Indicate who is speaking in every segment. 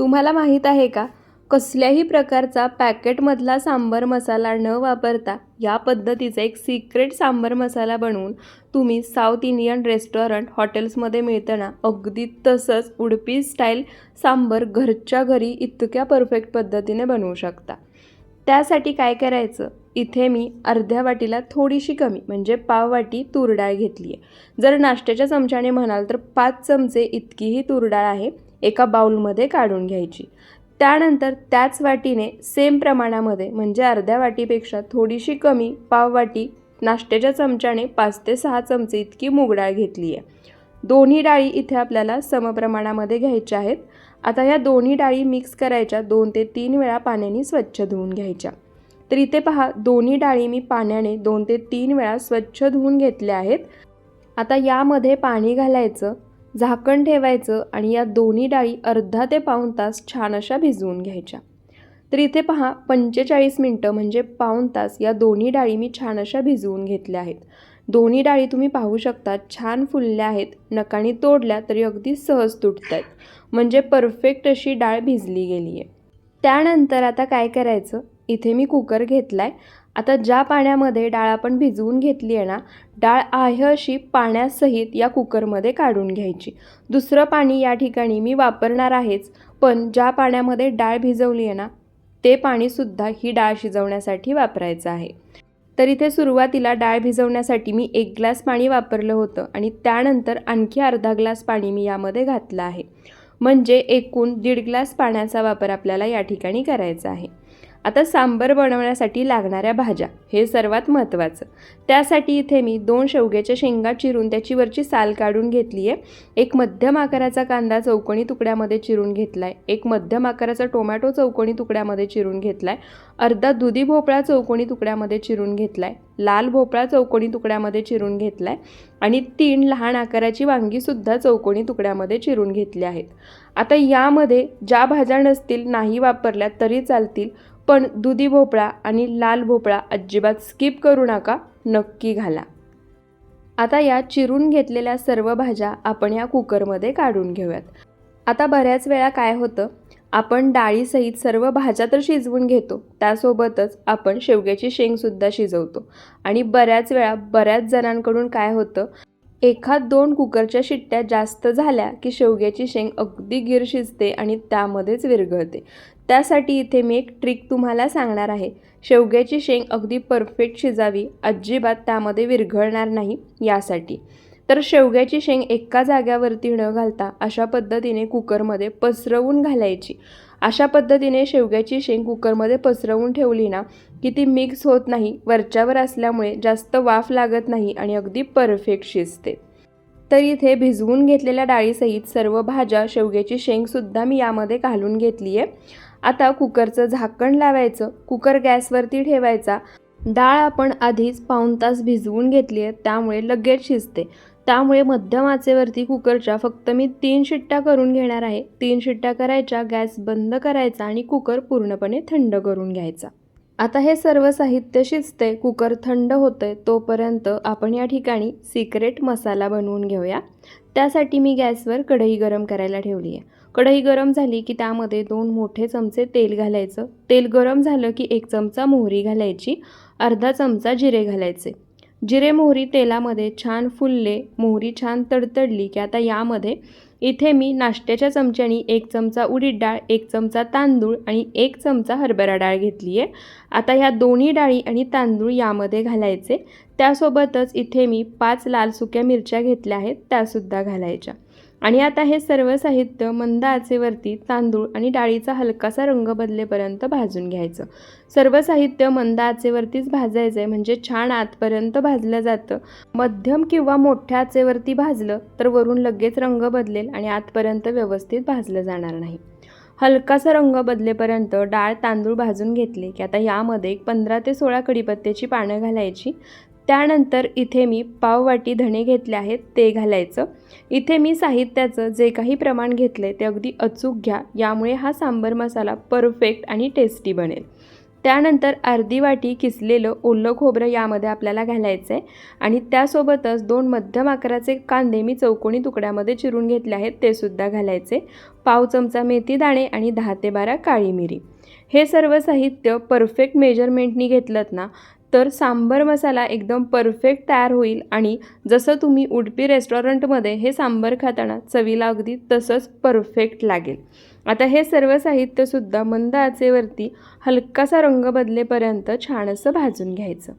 Speaker 1: तुम्हाला माहीत आहे का? कसल्याही प्रकारचा पॅकेटमधला सांबर मसाला न वापरता या पद्धतीचा एक सिक्रेट सांबर मसाला बनवून तुम्ही साऊथ इंडियन रेस्टॉरंट हॉटेल्समध्ये मिळताना अगदी तसंच उडपी स्टाईल सांबर घरच्या घरी इतक्या परफेक्ट पद्धतीने बनवू शकता. त्यासाठी काय करायचं? इथे मी अर्ध्या वाटीला थोडीशी कमी म्हणजे पाव वाटी तूर डाळ घेतली आहे जर नाश्त्याच्या चमच्याने म्हणाल तर पाच चमचे इतकीही तूर डाळ आहे. एका बाउलमध्ये काढून घ्यायची. त्यानंतर त्याच वाटीने सेम प्रमाणामध्ये म्हणजे अर्ध्या वाटीपेक्षा थोडीशी कमी पाव वाटी नाश्त्याच्या चमच्याने पाच ते सहा चमचे इतकी मूग डाळ घेतली आहे दोन्ही डाळी इथे आपल्याला समप्रमाणामध्ये घ्यायच्या आहेत. आता या दोन्ही डाळी मिक्स करायच्या दोन ते तीन वेळा पाण्याने स्वच्छ धुवून घ्यायच्या. तर इथे पहा दोन्ही डाळी मी पाण्याने दोन ते तीन वेळा स्वच्छ धुवून घेतल्या आहेत. आता यामध्ये पाणी घालायचं झाकण ठेवायचं आणि या दोन्ही डाळी अर्धा ते पाऊण तास छान अशा भिजवून घ्यायच्या. तर इथे पहा पंचेचाळीस मिनटं म्हणजे पाऊण तास या दोन्ही डाळी मी छान अशा भिजवून घेतल्या आहेत. दोन्ही डाळी तुम्ही पाहू शकता छान फुलल्या आहेत. नकानी तोडल्या तरी अगदी सहज तुटत आहेत म्हणजे परफेक्ट अशी डाळ भिजली गेली आहे त्यानंतर आता काय करायचं? इथे मी कुकर घेतला आहे आता ज्या पाण्यामध्ये डाळ आपण भिजवून घेतली आहे ना डाळ आहे अशी पाण्यासहित या कुकरमध्ये काढून घ्यायची. दुसरं पाणी या ठिकाणी मी वापरणार आहेच पण ज्या पाण्यामध्ये डाळ भिजवली आहे ना ते पाणीसुद्धा ही डाळ शिजवण्यासाठी वापरायचं आहे. तर इथे सुरुवातीला डाळ भिजवण्यासाठी मी एक ग्लास पाणी वापरलं होतं आणि त्यानंतर आणखी अर्धा ग्लास पाणी मी यामध्ये घातलं आहे. म्हणजे एकूण दीड ग्लास पाण्याचा वापर आपल्याला या ठिकाणी करायचा आहे. आता सांबर बनवण्यासाठी लागणाऱ्या भाज्या हे सर्वात महत्त्वाचं. त्यासाठी इथे मी दोन शेवग्याच्या शेंगा चिरून त्याची वरची साल काढून घेतली आहे एक मध्यम आकाराचा कांदा चौकोणी तुकड्यामध्ये चिरून घेतला आहे एक मध्यम आकाराचा टोमॅटो चौकोणी तुकड्यामध्ये चिरून घेतला आहे अर्धा दुधी भोपळा चौकोणी तुकड्यामध्ये चिरून घेतला आहे लाल भोपळा चौकोणी तुकड्यामध्ये चिरून घेतला आहे आणि तीन लहान आकाराची वांगीसुद्धा चौकोणी तुकड्यामध्ये चिरून घेतली आहेत. आता यामध्ये ज्या भाज्या नसतील नाही वापरल्या तरी चालतील. पण दुधी भोपळा आणि लाल भोपळा अजिबात स्किप करू नका नक्की घाला. आता या चिरून घेतलेल्या सर्व भाज्या आपण या कुकरमध्ये काढून घेऊयात. आता बऱ्याच वेळा काय होतं आपण डाळीसहित सर्व भाज्या तर शिजवून घेतो त्यासोबतच आपण शेवग्याची शेंगसुद्धा शिजवतो. आणि बऱ्याच वेळा बऱ्याच जणांकडून काय होतं एखाद दोन कुकरच्या शिट्ट्या जास्त झाल्या की शेवग्याची शेंग अगदी गिर शिजते आणि त्यामध्येच विरघळते. त्यासाठी इथे मी एक ट्रिक तुम्हाला सांगणार आहे. शेवग्याची शेंग अगदी परफेक्ट शिजावी अजिबात त्यामध्ये विरघळणार नाही यासाठी. तर शेवग्याची शेंग एका जाग्यावरती न घालता अशा पद्धतीने कुकरमध्ये पसरवून घालायची. अशा पद्धतीने शेवग्याची शेंग कुकरमध्ये पसरवून ठेवली ना की ती मिक्स होत नाही वरच्यावर असल्यामुळे जास्त वाफ लागत नाही आणि अगदी परफेक्ट शिजते. तर इथे भिजवून घेतलेल्या डाळीसहित सर्व भाज्या शेवग्याची शेंगसुद्धा मी यामध्ये घालून घेतली आहे आता कुकरचं झाकण लावायचं कुकर गॅसवरती ठेवायचा. डाळ आपण आधीच पाऊण तास भिजवून घेतली आहे त्यामुळे लगेच शिजते. त्यामुळे मध्यम आचेवरती कुकरच्या फक्त मी तीन शिट्ट्या करून घेणार आहे. तीन शिट्ट्या करायच्या गॅस बंद करायचा आणि कुकर पूर्णपणे थंड करून घ्यायचा. आता हे सर्व साहित्य शिजते कुकर थंड होते तोपर्यंत आपण या ठिकाणी सिक्रेट मसाला बनवून घेऊया. त्यासाठी मी गॅसवर कढई गरम करायला ठेवली आहे. कढई गरम झाली की त्यामध्ये दोन मोठे चमचे तेल घालायचं. तेल गरम झालं की एक चमचा मोहरी घालायची अर्धा चमचा जिरे घालायचे. जिरे मोहरी तेलामध्ये छान फुलले मोहरी छान तडतडली की आता यामध्ये इथे मी नाश्त्याच्या चमच्यानी एक चमचा उडीद डाळ एक चमचा तांदूळ आणि एक चमचा हरभरा डाळ घेतली आहे आता ह्या दोन्ही डाळी आणि तांदूळ यामध्ये घालायचे. त्यासोबतच इथे मी पाच लाल सुक्या मिरच्या घेतल्या आहेत त्यासुद्धा घालायच्या. आणि आता हे सर्व साहित्य मंद आचेवरती तांदूळ आणि डाळीचा हलकासा रंग बदलेपर्यंत भाजून घ्यायचं. सर्व साहित्य मंद आचेवरतीच भाजायचं आहे म्हणजे छान आतपर्यंत भाजलं जातं. मध्यम किंवा मोठ्या आचेवरती भाजलं तर वरून लगेच रंग बदलेल आणि आतपर्यंत व्यवस्थित भाजलं जाणार नाही. हलकासा रंग बदलेपर्यंत डाळ तांदूळ भाजून घेतले की आता यामध्ये एक पंधरा ते सोळा कडीपत्त्याची पानं घालायची. त्यानंतर इथे मी पाववाटी धणे घेतले आहेत ते घालायचं. इथे मी साहित्याचं जे काही प्रमाण घेतलं आहे ते अगदी अचूक घ्या यामुळे हा सांबर मसाला परफेक्ट आणि टेस्टी बनेल. त्यानंतर अर्धी वाटी किसलेलं ओलं खोबरं यामध्ये आपल्याला घालायचं आहे आणि त्यासोबतच दोन मध्यम आकाराचे कांदे मी चौकोनी तुकड्यामध्ये चिरून घेतले आहेत ते सुद्धा घालायचे. पाव चमचा मेथी दाणे आणि दहा ते बारा काळी मिरी. हे सर्व साहित्य परफेक्ट मेजरमेंटनी घेतलं ना तर सांबर मसाला एकदम परफेक्ट तयार होईल आणि जसं तुम्ही उडपी रेस्टॉरंटमध्ये हे सांबर खाताना चवीला अगदी तसंच परफेक्ट लागेल. आता हे सर्व साहित्यसुद्धा मंद आचेवरती हलकासा रंग बदलेपर्यंत छान असं भाजून घ्यायचं.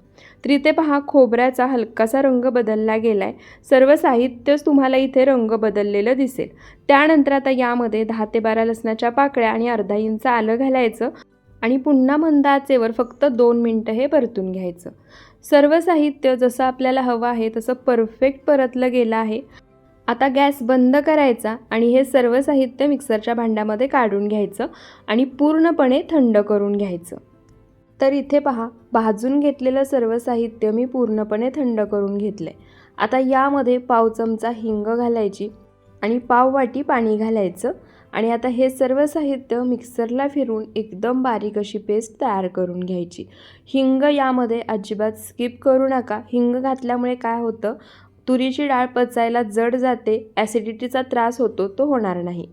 Speaker 1: तर इथे पहा खोबऱ्याचा हलकासा रंग बदलला गेला आहे सर्व साहित्यच तुम्हाला इथे रंग बदललेलं दिसेल. त्यानंतर आता यामध्ये दहा ते बारा लसणाच्या पाकळ्या आणि अर्धा इंच आलं घालायचं. आणि पुन्हा मंदाचेवर फक्त दोन मिनटं हे परतून घ्यायचं. सर्व साहित्य जसं आपल्याला हवं आहे तसं परफेक्ट परतलं गेलं आहे. आता गॅस बंद करायचा आणि हे सर्व साहित्य मिक्सरच्या भांड्यामध्ये काढून घ्यायचं आणि पूर्णपणे थंड करून घ्यायचं. तर इथे पहा भाजून घेतलेलं सर्व साहित्य मी पूर्णपणे थंड करून घेतलं आहे आता यामध्ये पाव चमचा हिंग घालायची आणि पाव वाटी पाणी घालायचं. आणि आता हे सर्व साहित्य मिक्सरला फिरून एकदम बारीक अशी पेस्ट तयार करून घ्यायची. हिंग यामध्ये अजिबात स्किप करू नका. हिंग घातल्यामुळे काय होतं? तुरीची डाळ पचायला जड जाते ॲसिडिटीचा त्रास होतो तो होणार नाही.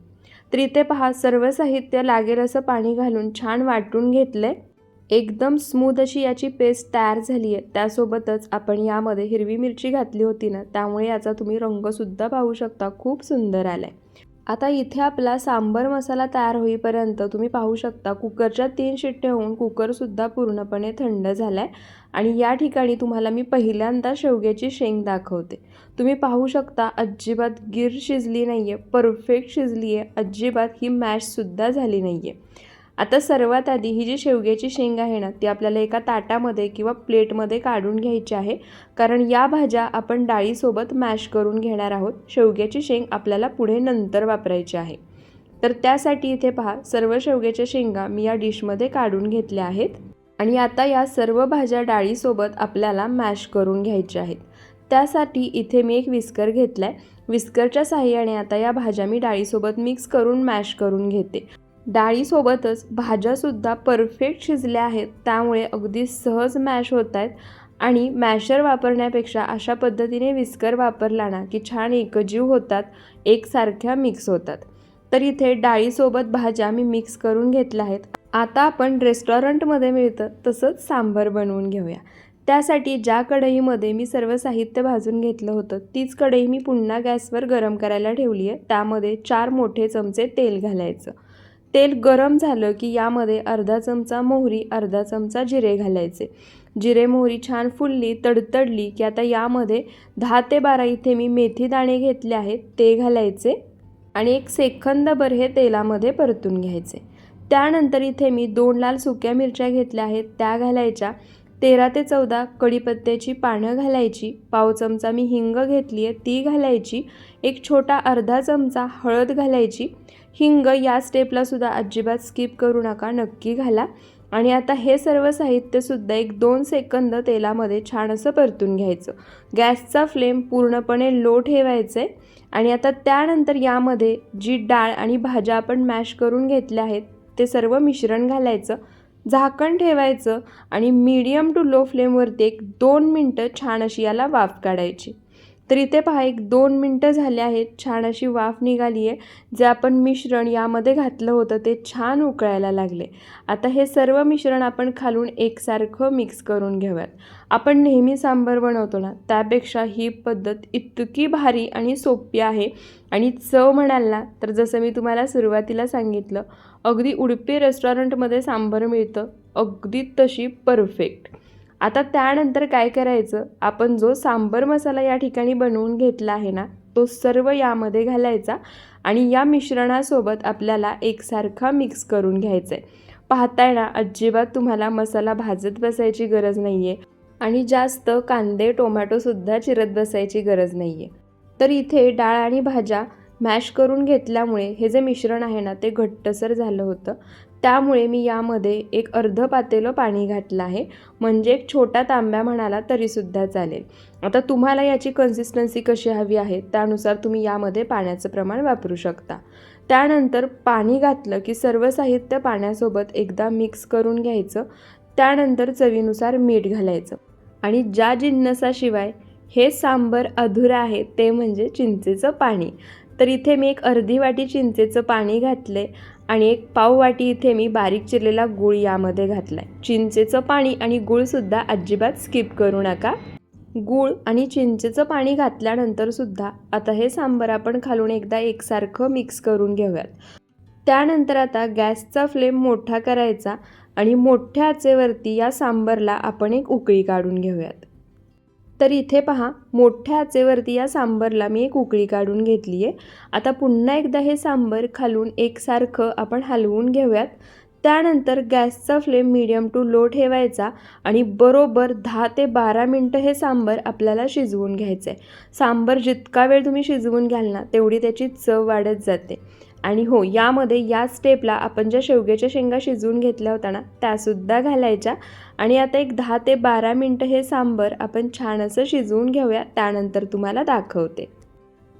Speaker 1: तर इथे पहा सर्व साहित्य लागेल असं पाणी घालून छान वाटून घेतलं आहे एकदम स्मूथ अशी याची पेस्ट तयार झाली आहे त्यासोबतच आपण यामध्ये हिरवी मिरची घातली होती ना त्यामुळे याचा तुम्ही रंगसुद्धा पाहू शकता. खूप सुंदर आला आहे आता इथे आपला सांबर मसाला तयार होईपर्यंत तुम्ही पाहू शकता कुकरच्या तीन शिट्टे होऊन कुकरसुद्धा पूर्णपणे थंड झाला आहे आणि या ठिकाणी तुम्हाला मी पहिल्यांदा शेवग्याची शेंग दाखवते. तुम्ही पाहू शकता अजिबात गिर शिजली नाही आहे परफेक्ट शिजली आहे अजिबात ही मॅशसुद्धा झाली नाही आहे आता सर्वात आधी ही जी शेवग्याची शेंग आहे ना ती आपल्याला एका ताटामध्ये किंवा प्लेटमध्ये काढून घ्यायची आहे. कारण या भाज्या आपण डाळीसोबत मॅश करून घेणार आहोत. शेवग्याची शेंग आपल्याला पुढे नंतर वापरायची आहे. तर त्यासाठी इथे पहा सर्व शेवग्याच्या शेंगा मी या डिशमध्ये काढून घेतल्या आहेत. आणि आता या सर्व भाज्या डाळीसोबत आपल्याला मॅश करून घ्यायच्या आहेत. त्यासाठी इथे मी एक विस्कर घेतला आहे विस्करच्या साह्याने आता या भाज्या मी डाळीसोबत मिक्स करून मॅश करून घेते. डाळीसोबतच भाज्यासुद्धा परफेक्ट शिजल्या आहेत त्यामुळे अगदी सहज मॅश होत आहेत आणि मॅशर वापरण्यापेक्षा अशा पद्धतीने विस्कर वापरला ना की छान एकजीव होतात एकसारख्या मिक्स होतात. तर इथे डाळीसोबत भाज्या मी मिक्स करून घेतल्या आहेत. आता आपण रेस्टॉरंटमध्ये मिळतं तसंच सांबर बनवून घेऊया. त्यासाठी ज्या कढईमध्ये मी सर्व साहित्य भाजून घेतलं होतं तीच कढई मी पुन्हा गॅसवर गरम करायला ठेवली आहे त्यामध्ये चार मोठे चमचे तेल घालायचं. तेल गरम झालं की यामध्ये अर्धा चमचा मोहरी अर्धा चमचा जिरे घालायचे. जिरे मोहरी छान फुलली तडतडली की आता यामध्ये दहा ते बारा इथे मी मेथी दाणे घेतले आहेत ते घालायचे आणि एक सेकंदभर हे तेलामध्ये परतून घ्यायचे. त्यानंतर इथे मी दोन लाल सुक्या मिरच्या घेतल्या आहेत त्या घालायच्या. तेरा ते चौदा कढीपत्त्याची पानं घालायची पाव चमचा मी हिंग घेतली आहे ती घालायची. एक छोटा अर्धा चमचा हळद घालायची. हिंग या स्टेपलासुद्धा अजिबात स्किप करू नका नक्की घाला. आणि आता हे सर्व साहित्यसुद्धा एक दोन सेकंद तेलामध्ये छान असं परतून घ्यायचं. गॅसचा फ्लेम पूर्णपणे लो ठेवायचं आहे आणि आता त्यानंतर यामध्ये जी डाळ आणि भाज्या आपण मॅश करून घेतल्या आहेत ते सर्व मिश्रण घालायचं. झाकण ठेवायचं आणि मीडियम टू लो फ्लेमवरती एक दोन मिनटं छान अशी याला वाफ काढायची. तर इथे पहा एक दोन मिनटं झाले आहेत छान अशी वाफ निघाली आहे जे आपण मिश्रण यामध्ये घातलं होतं ते छान उकळायला लागले. आता हे सर्व मिश्रण आपण खालून एकसारखं मिक्स करून घेऊयात. आपण नेहमी सांबर बनवतो ना त्यापेक्षा ही पद्धत इतकी भारी आणि सोपी आहे. आणि चव म्हणाल ना तर जसं मी तुम्हाला सुरुवातीला सांगितलं अगदी उडपी रेस्टॉरंटमध्ये सांबार मिळतं अगदी तशी परफेक्ट आता त्यानंतर काय करायचं? आपण जो सांबर मसाला या ठिकाणी बनवून घेतला आहे ना तो सर्व यामध्ये घालायचा आणि या मिश्रणासोबत आपल्याला एकसारखा मिक्स करून घ्यायचा आहे पाहताय ना अजिबात तुम्हाला मसाला भाजत बसायची गरज नाही आहे आणि जास्त कांदे टोमॅटोसुद्धा चिरत बसायची गरज नाही आहे तर इथे डाळ आणि भाज्या मॅश करून घेतल्यामुळे हे जे मिश्रण आहे ना ते घट्टसर झालं होतं. त्यामुळे मी यामध्ये एक अर्ध पातेलं पाणी घातलं आहे. म्हणजे एक छोटा तांब्या म्हणाला तरीसुद्धा चालेल. आता तुम्हाला याची कन्सिस्टन्सी कशी हवी आहे त्यानुसार तुम्ही यामध्ये पाण्याचं प्रमाण वापरू शकता. त्यानंतर पाणी घातलं की सर्व साहित्य पाण्यासोबत एकदा मिक्स करून घ्यायचं. त्यानंतर चवीनुसार मीठ घालायचं. आणि ज्या जिन्नसाशिवाय हे सांबर अधुरं आहे ते म्हणजे चिंचेचं पाणी. तर इथे मी एक अर्धी वाटी चिंचेचं पाणी घातले आणि एक पाववाटी इथे मी बारीक चिरलेला गूळ यामध्ये घातला आहे चिंचेचं पाणी आणि गूळसुद्धा अजिबात स्किप करू नका. गूळ आणि चिंचेचं पाणी घातल्यानंतरसुद्धा आता हे सांबर आपण खालून एकदा एकसारखं मिक्स करून घेऊयात. त्यानंतर आता गॅसचा फ्लेम मोठा करायचा आणि मोठ्या आचेवरती या सांबरला आपण एक उकळी काढून घेऊयात. तर इथे पहा मोठ्या आचेवरती या सांबरला मी एक उकळी काढून घेतली आहे आता पुन्हा एकदा हे सांबर खालून एकसारखं आपण हलवून घेऊयात. त्यानंतर गॅसचा फ्लेम मीडियम टू लो ठेवायचा आणि बरोबर दहा ते बारा मिनटं हे सांबर आपल्याला शिजवून घ्यायचं आहे सांबर जितका वेळ तुम्ही शिजवून घ्याल ना तेवढी त्याची चव वाढत जाते. आणि हो यामध्ये या स्टेपला आपण ज्या शेवग्याच्या शेंगा शिजवून घेतल्या होत्या ना त्यासुद्धा घालायच्या. आणि आता एक दहा ते बारा मिनटं हे सांबर आपण छान असं शिजवून घेऊया त्यानंतर तुम्हाला दाखवते.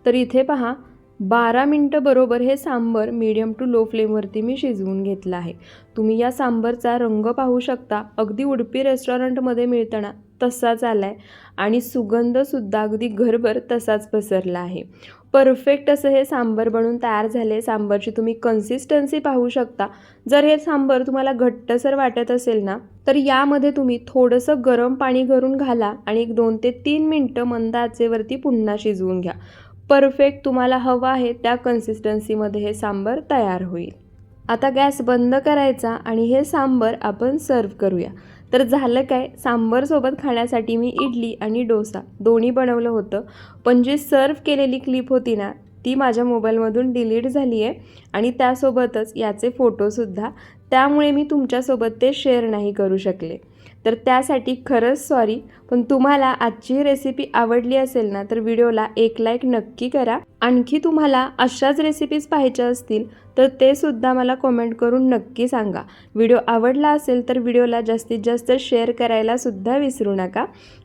Speaker 1: तर इथे पहा बारा मिनटं बरोबर हे सांबर मीडियम टू लो फ्लेमवरती मी शिजवून घेतलं आहे. तुम्ही या सांबरचा रंग पाहू शकता. अगदी उडपी रेस्टॉरंटमध्ये मिळताना तसाच आला आहे आणि सुगंधसुद्धा अगदी घरभर तसाच पसरला आहे. परफेक्ट असं हे सांबर बनून तयार झाले सांबरची तुम्ही कन्सिस्टन्सी पाहू शकता. जर हे सांबर तुम्हाला घट्टसर वाटत असेल ना तर यामध्ये तुम्ही थोडंसं गरम पाणी घरून घाला आणि एक दोन ते तीन मिनटं मंद आचेवरती पुन्हा शिजवून घ्या. परफेक्ट तुम्हाला हवं आहे त्या कन्सिस्टन्सीमध्ये हे सांबर तयार होईल. आता गॅस बंद करायचा आणि हे सांबर आपण सर्व करूया. तर झालं काय? सांबरसोबत खाण्यासाठी मी इडली आणि डोसा दोन्ही बनवलं होतं. पण जी सर्व केलेली क्लिप होती ना ती माझ्या मोबाईलमधून डिलीट झाली आहे आणि त्यासोबतच याचे फोटोसुद्धा. त्यामुळे मी तुमच्यासोबत ते शेअर नाही करू शकले. तर त्यासाठी खरंच सॉरी पण तुम्हाला आजची रेसिपी आवडली असेल ना तर व्हिडिओला एक लाईक नक्की करा. आणखी तुम्हाला अशाच रेसिपीज पाहायच्या असतील तर ते सुद्धा मला कमेंट करून नक्की सांगा. व्हिडिओ आवडला असेल तर व्हिडिओला जास्तीत जास्त शेअर करायला सुद्धा विसरू नका.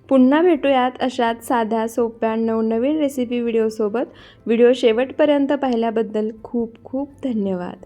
Speaker 1: पुन्हा भेटूयात अशाच साध्या सोप्या नवनवीन रेसिपी व्हिडिओसोबत व्हिडिओ शेवटपर्यंत पाहिल्याबद्दल खूप खूप धन्यवाद.